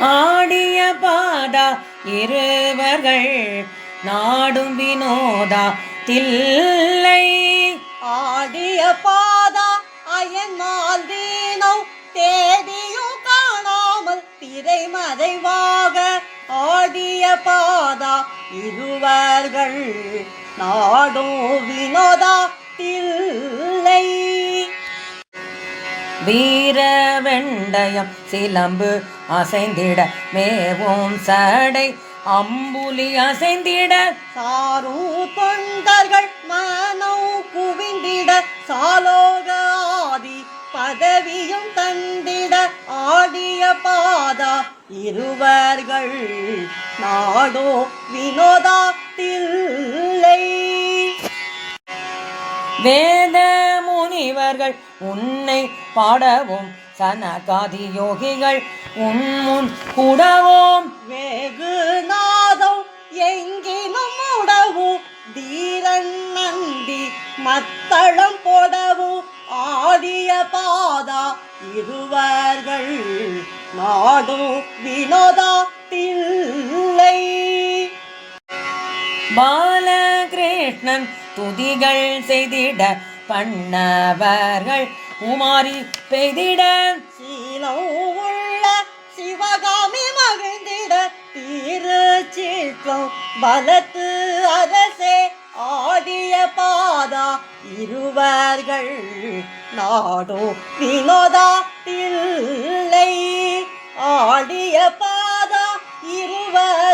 ஆடிய பாதா இருவர்கள் நாடும் வினோதா தில்லை. ஆடிய பாதா அயன்மால் தீனம் தேடியும் காணாமல் திரை மறைவாக ஆடிய பாதா இருவர்கள் நாடும் வினோதா தில்லை. வீர வெண்டயம் சிலம்பு அசைந்திட மேவும் சடை. அம்புலி அசைந்திட சாரும் தொண்டர்கள் மனம் குவிந்திட. சாலோக ஆதி பதவியும் தந்திட. ஆடிய பாதா இருவர்கள் நாடோ வினோதா தில்லை வேத முனிவர்கள் உன்னை பாடவும் சனகாதி யோகிகள் உன்முன் கூடவும். வெகு நாதம் எங்கினும் உடவும் தீரன் நந்தி மத்தளம் போடவும் ஆடிய பாதா இருவர்கள் நாடும் வினோதா தில்லை பாலகிருஷ்ணன் துதிகள் செய்திட பண்ணவர்கள் உமாரி பெய்திட. சீலம் உள்ள சிவகாமி மகிழ்ந்திட. தீரு பலத்து அரசே ஆடிய பாதா இருவர்கள் நாடோ வினோதா தில்லை ஆடிய பாதா இருவர்